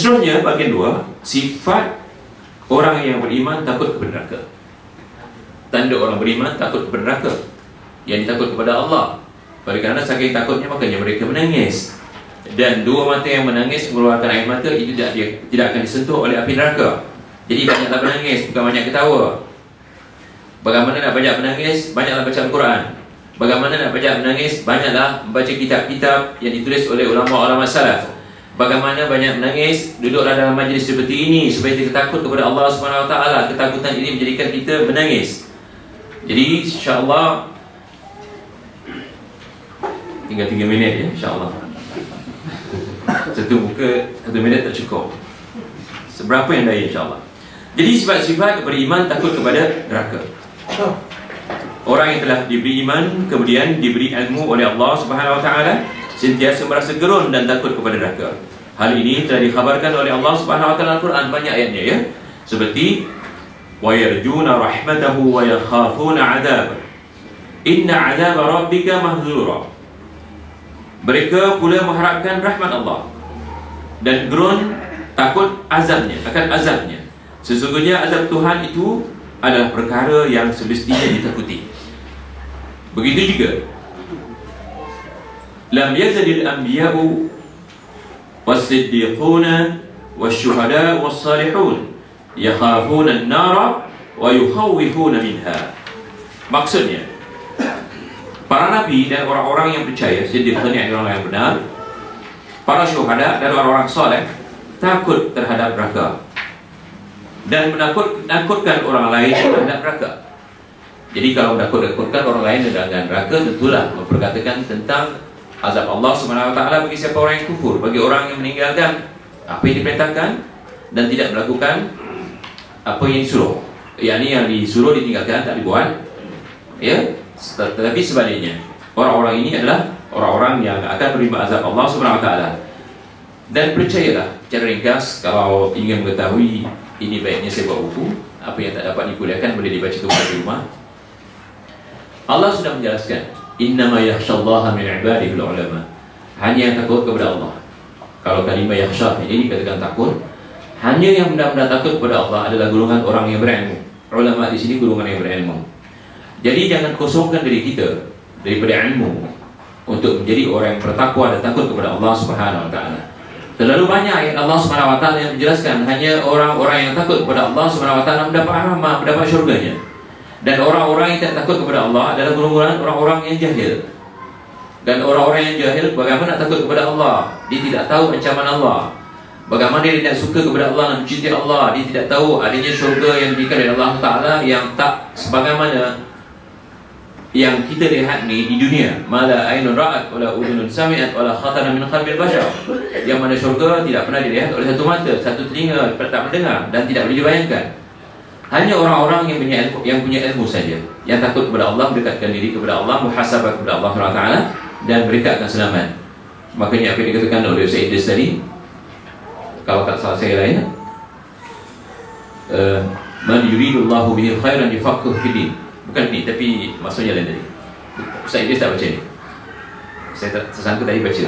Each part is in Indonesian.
Seterusnya bagian dua Sifat orang yang beriman takut kepada neraka. Tanda orang beriman takut kepada neraka. Yang takut kepada Allah. Oleh kerana saking takutnya makanya mereka menangis. Dan dua mata yang menangis mengeluarkan air mata Itu tidak, dia, tidak akan disentuh oleh api neraka. Jadi banyaklah menangis bukan banyak ketawa. Bagaimana nak banyak menangis? Banyaklah baca Al-Quran. Bagaimana nak banyak menangis? Banyaklah membaca kitab-kitab yang ditulis oleh ulama-ulama salaf Bagaimana banyak menangis Duduklah dalam majlis seperti ini Supaya kita takut kepada Allah SWT Ketakutan ini menjadikan kita menangis. Jadi insyaAllah Tinggal 3 minit ya insyaAllah. Satu muka Satu minit tak cukup. Seberapa yang daya insyaAllah. Jadi sifat-sifat beriman takut kepada neraka. Orang yang telah diberi iman Kemudian diberi ilmu oleh Allah Subhanahu Wa Taala sentiasa merasa gerun dan takut kepada neraka. Hal ini telah dikhabarkan oleh Allah Subhanahu wa taala Al-Quran banyak ayatnya ya. Seperti wa yarjuna rahmatahu wa yakhafuna 'adzab. Inna 'adzab rabbika mahdzura. Mereka pula mengharapkan rahmat Allah dan gerun takut azabnya akan azabnya. Sesungguhnya azab Tuhan itu adalah perkara yang semestinya ditakuti. Begitu juga لم يزل الأنبياء والصديقون والشهداء والصالحون يخافون النار ويخوفون منها. Maksudnya para nabi dan orang-orang yang percaya siddiqun yang orang yang benar para syuhada dan orang-orang soleh takut terhadap neraka dan menakut-nakutkan orang lain terhadap neraka. Jadi kalau menakut-nakutkan orang lain dengan neraka tentulah memperkatakan tentang azab Allah taala bagi siapa orang yang kufur, bagi orang yang meninggalkan apa yang diperintahkan dan tidak melakukan apa yang disuruh. yakni yang disuruh ditinggalkan tak dibuat. Ya, tetapi sebaliknya, orang-orang ini adalah orang-orang yang akan menerima azab Allah taala. Dan percayalah, cara ringkas kalau ingin mengetahui ini baiknya saya buat buku, apa yang tak dapat dikuliahkan boleh dibaca kembali di rumah. Allah sudah menjelaskan Innama yakhshallaha min ibadihi ulama. Hanya yang takut kepada Allah. Kalau kalimah yakhsha ini dikatakan takut, hanya yang benar-benar takut kepada Allah adalah golongan orang yang berilmu. Ulama di sini golongan yang berilmu. Jadi jangan kosongkan diri kita daripada ilmu untuk menjadi orang yang bertakwa dan takut kepada Allah Subhanahu wa taala. Terlalu banyak ayat Allah Subhanahu wa taala yang menjelaskan hanya orang-orang yang takut kepada Allah Subhanahu wa taala mendapat rahmat, mendapat syurganya. Dan orang-orang yang tak takut kepada Allah adalah golongan orang-orang yang jahil. Dan orang-orang yang jahil bagaimana takut kepada Allah? Dia tidak tahu ancaman Allah. Bagaimana dia tidak suka kepada Allah dan mencintai Allah? Dia tidak tahu adanya syurga yang diberikan oleh Allah Taala yang tak sebagaimana yang kita lihat ni di dunia. Mala ainun ra'at wala udhunun sami'at wala khatana min qalbil bashar. Yang mana syurga tidak pernah dilihat oleh satu mata, satu telinga tak mendengar dan tidak boleh dibayangkan. Hanya orang-orang yang punya ilmu, yang punya ilmu saja yang takut kepada Allah mendekatkan diri kepada Allah muhasabah kepada Allah SWT dan mereka akan selamat. Makanya apa yang dikatakan oleh Sayyid Idris tadi kalau tak salah saya lain uh, man yuridullahu bihi khairan yafaqahu fi din. Bukan ini tapi maksudnya lain tadi. Sayyid Idris tak baca ni. Saya tersangka tadi baca.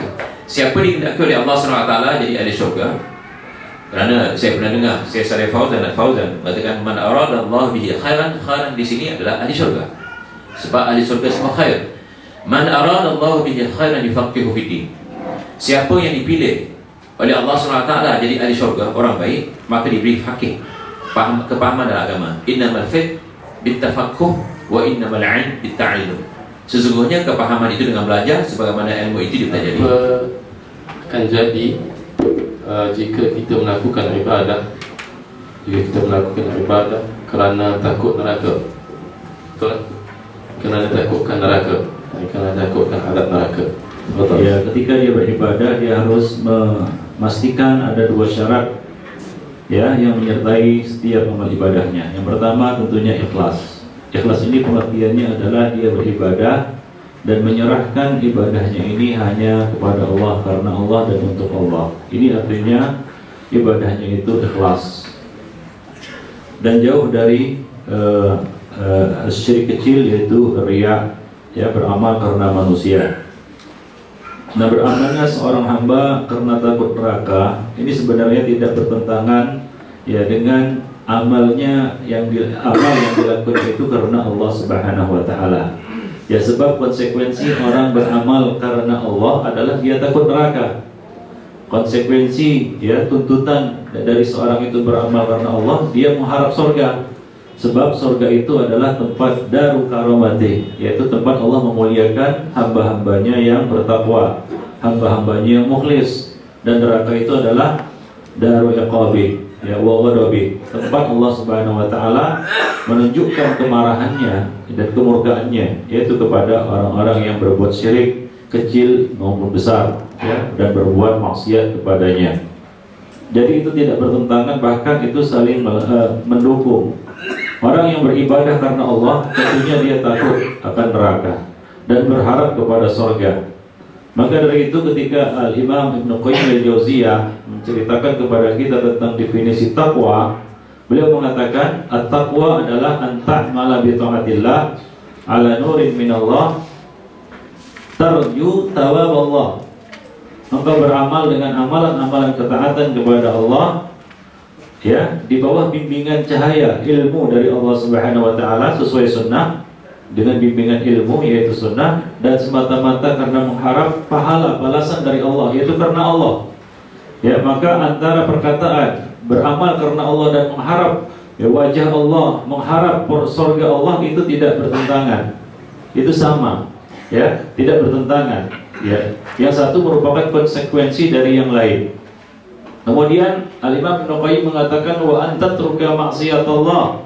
Siapa dikehendaki oleh Allah SWT jadi ahli syurga kerana saya pernah dengar saya Saleh Fauzan dan Fauzan mengatakan man arada Allah bihi khairan khairan di sini adalah ahli syurga. Sebab ahli syurga semua khair. Man arada Allah bihi khairan yufaqihu fi din. Siapa yang dipilih oleh Allah SWT jadi ahli syurga, orang baik, maka diberi fakih, paham, kepahaman dalam agama. Innamal fit bitafaqquh wa innamal 'ilm bitta'allum. Sesungguhnya kepahaman itu dengan belajar sebagaimana ilmu itu dipelajari. Akan jadi uh, jika kita melakukan ibadah jika kita melakukan ibadah kerana takut neraka. Betul? Kerana takutkan neraka. Kerana takutkan alat neraka. Betul? Ya ketika dia beribadah dia harus memastikan ada dua syarat ya yang menyertai setiap amal ibadahnya. Yang pertama tentunya ikhlas. Ikhlas ini pengertiannya adalah dia beribadah dan menyerahkan ibadahnya ini hanya kepada Allah karena Allah dan untuk Allah. Ini artinya ibadahnya itu ikhlas dan jauh dari uh, uh, syirik kecil yaitu riya ya beramal karena manusia. Nah beramalnya seorang hamba karena takut neraka ini sebenarnya tidak bertentangan ya dengan amalnya yang amal yang dilakukan itu karena Allah Subhanahu wa taala. Ya sebab konsekuensi orang beramal karena Allah adalah dia takut neraka. Konsekuensi ya tuntutan dari seorang itu beramal karena Allah dia mengharap surga. Sebab surga itu adalah tempat daru karomati Yaitu tempat Allah memuliakan hamba-hambanya yang bertakwa Hamba-hambanya yang mukhlis Dan neraka itu adalah daru iqabi ya waghadabi tempat Allah Subhanahu wa taala menunjukkan kemarahannya dan kemurkaannya yaitu kepada orang-orang yang berbuat syirik kecil maupun besar ya dan berbuat maksiat kepadanya. Jadi itu tidak bertentangan bahkan itu saling uh, mendukung. Orang yang beribadah karena Allah tentunya dia takut akan neraka dan berharap kepada surga. Maka dari itu ketika Al Imam Ibn Qayyim al-Jauziyah menceritakan kepada kita tentang definisi takwa, beliau mengatakan at-taqwa adalah an ta'mala bi taatillah ala nurin min Allah tarju thawab Allah. Engkau beramal dengan amalan-amalan ketaatan kepada Allah ya di bawah bimbingan cahaya ilmu dari Allah Subhanahu wa taala sesuai sunnah dengan bimbingan ilmu yaitu sunnah dan semata-mata karena mengharap pahala balasan dari Allah yaitu karena Allah. Ya maka antara perkataan beramal karena Allah dan mengharap ya wajah Allah mengharap surga Allah itu tidak bertentangan. Itu sama ya tidak bertentangan ya. Yang satu merupakan konsekuensi dari yang lain. Kemudian Ibn Qayyim mengatakan wa anta truka maksiat Allah.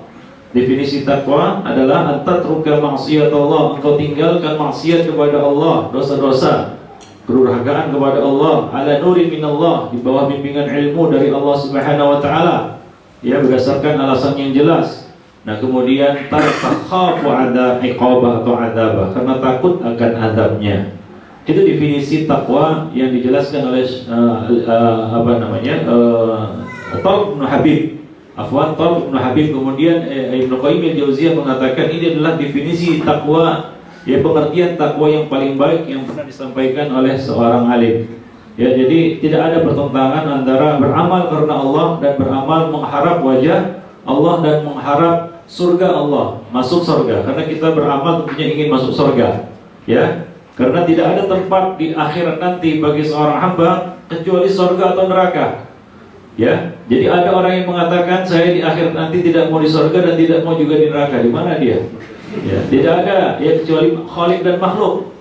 Definisi takwa adalah antatruka maksiat Allah, engkau tinggalkan maksiat kepada Allah, dosa-dosa, kedurhakaan kepada Allah, ala nuri min Allah, di bawah bimbingan ilmu dari Allah Subhanahu wa taala. Ya, berdasarkan alasan yang jelas. Nah, kemudian tartakhafu ada iqabah atau adabah karena takut akan adabnya. Itu definisi takwa yang dijelaskan oleh uh, uh, apa namanya? Uh, Talib bin Habib. Afwan Talib bin Habib kemudian eh, Ibnu Qayyim al-Jauziyah mengatakan ini adalah definisi takwa ya pengertian takwa yang paling baik yang pernah disampaikan oleh seorang alim. Ya, jadi tidak ada pertentangan antara beramal karena Allah dan beramal mengharap wajah Allah dan mengharap surga Allah, masuk surga. Karena kita beramal tentunya ingin masuk surga. Ya, karena tidak ada tempat di akhirat nanti bagi seorang hamba kecuali surga atau neraka. Ya, jadi ada orang yang mengatakan saya di akhirat nanti tidak mau di surga dan tidak mau juga di neraka. Di mana dia? Ya, tidak ada ya kecuali Khalik dan makhluk.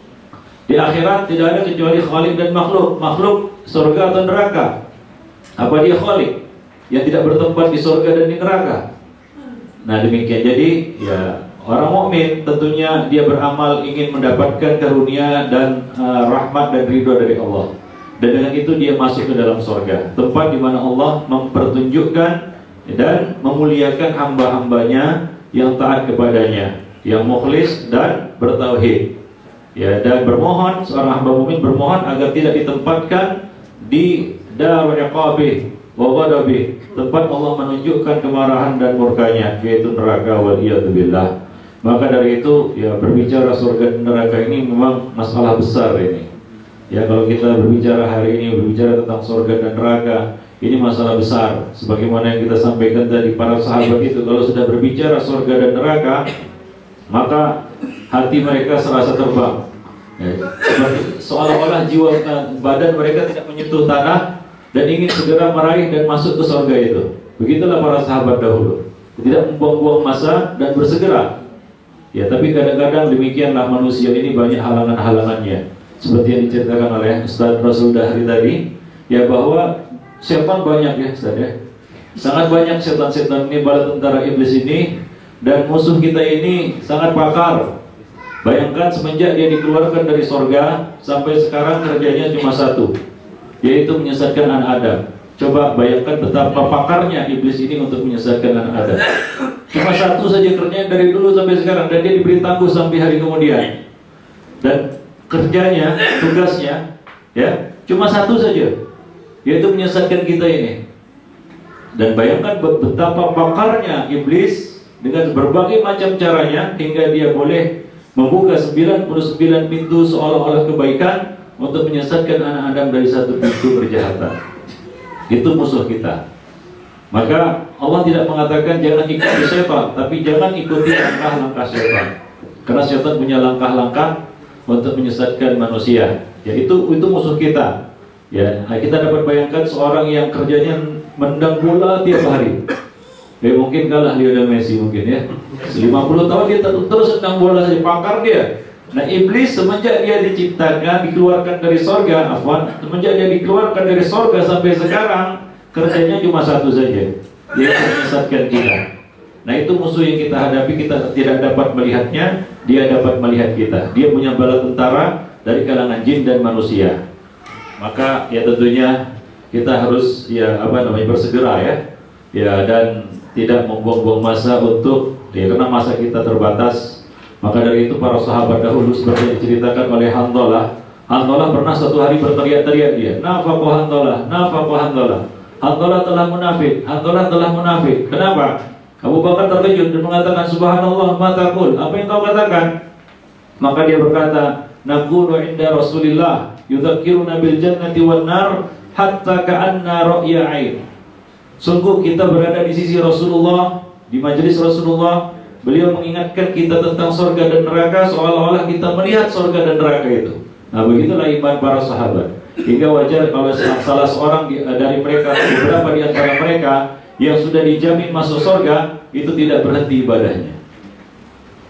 Di akhirat tidak ada kecuali Khalik dan makhluk. Makhluk surga atau neraka. Apa dia Khalik yang tidak bertempat di surga dan di neraka? Nah demikian. Jadi ya Orang mukmin tentunya dia beramal ingin mendapatkan karunia dan uh, rahmat dan ridho dari Allah. Dan dengan itu dia masuk ke dalam surga, tempat di mana Allah mempertunjukkan dan memuliakan hamba-hambanya yang taat kepadanya, yang mukhlis dan bertauhid. Ya, dan bermohon seorang hamba mukmin bermohon agar tidak ditempatkan di darul iqabih wa ghadabi, tempat Allah menunjukkan kemarahan dan murkanya yaitu neraka wal billah. Maka dari itu ya berbicara surga dan neraka ini memang masalah besar ini. Ya kalau kita berbicara hari ini berbicara tentang surga dan neraka ini masalah besar. Sebagaimana yang kita sampaikan tadi para sahabat itu kalau sudah berbicara surga dan neraka maka hati mereka serasa terbang. Ya, seolah-olah jiwa badan mereka tidak menyentuh tanah dan ingin segera meraih dan masuk ke surga itu. Begitulah para sahabat dahulu. Tidak membuang-buang masa dan bersegera Ya, tapi kadang-kadang demikianlah manusia ini banyak halangan-halangannya. Seperti yang diceritakan oleh Ustaz Rasul Dahri tadi, ya bahwa setan banyak ya Ustaz ya. Sangat banyak setan-setan ini bala tentara iblis ini dan musuh kita ini sangat pakar. Bayangkan semenjak dia dikeluarkan dari sorga sampai sekarang kerjanya cuma satu, yaitu menyesatkan anak Adam. Coba bayangkan betapa pakarnya iblis ini untuk menyesatkan anak Adam. Cuma satu saja kerjanya dari dulu sampai sekarang dan dia diberi tangguh sampai hari kemudian. Dan kerjanya, tugasnya, ya cuma satu saja, yaitu menyesatkan kita ini. Dan bayangkan betapa pakarnya iblis dengan berbagai macam caranya hingga dia boleh membuka 99 pintu seolah-olah kebaikan untuk menyesatkan anak Adam dari satu pintu kejahatan. Itu musuh kita. Maka Allah tidak mengatakan jangan ikuti setan, tapi jangan ikuti langkah-langkah setan. Karena setan punya langkah-langkah untuk menyesatkan manusia. Ya itu itu musuh kita. Ya, nah, kita dapat bayangkan seorang yang kerjanya mendang bola tiap hari. Ya mungkin kalah Lionel Messi mungkin ya. 50 tahun dia terus tendang bola saja pakar dia. Nah iblis semenjak dia diciptakan dikeluarkan dari sorga, afwan, semenjak dia dikeluarkan dari sorga sampai sekarang kerjanya cuma satu saja, dia menyesatkan kita. Nah itu musuh yang kita hadapi kita tidak dapat melihatnya, dia dapat melihat kita. Dia punya bala tentara dari kalangan jin dan manusia. Maka ya tentunya kita harus ya apa namanya bersegera ya, ya dan tidak membuang-buang masa untuk ya karena masa kita terbatas maka dari itu para sahabat dahulu seperti diceritakan oleh Handolah Handolah pernah satu hari berteriak-teriak dia Nafaku Handolah, Nafaku Handolah Handolah telah munafik, Handolah telah munafik Kenapa? Abu Bakar terkejut dan mengatakan Subhanallah matakul Apa yang kau katakan? Maka dia berkata Nakulu inda Rasulillah Yudhakiruna bil jannati wal nar Hatta ka'anna ra'ya air Sungguh kita berada di sisi Rasulullah, di majelis Rasulullah, beliau mengingatkan kita tentang sorga dan neraka seolah-olah kita melihat sorga dan neraka itu. Nah begitulah iman para sahabat. Hingga wajar kalau salah seorang dari mereka, beberapa di antara mereka yang sudah dijamin masuk sorga, itu tidak berhenti ibadahnya.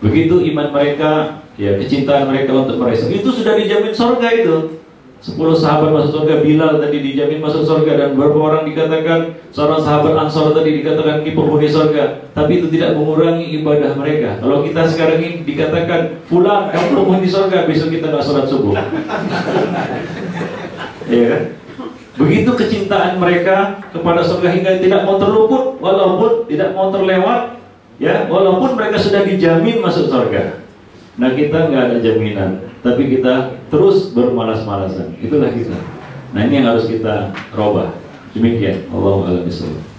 Begitu iman mereka, ya kecintaan mereka untuk mereka. Itu sudah dijamin sorga itu. Sepuluh sahabat masuk surga, Bilal tadi dijamin masuk surga dan beberapa orang dikatakan seorang sahabat Ansor tadi dikatakan penghuni surga, tapi itu tidak mengurangi ibadah mereka. Kalau kita sekarang ini dikatakan Fulan kamu penghuni surga, besok kita nggak sholat subuh. ya kan? Begitu kecintaan mereka kepada surga hingga tidak mau terluput, walaupun tidak mau terlewat, ya, walaupun mereka sudah dijamin masuk surga. Nah kita nggak ada jaminan, tapi kita terus bermalas-malasan. Itulah kita. Nah ini yang harus kita robah. Demikian. Allah a'lam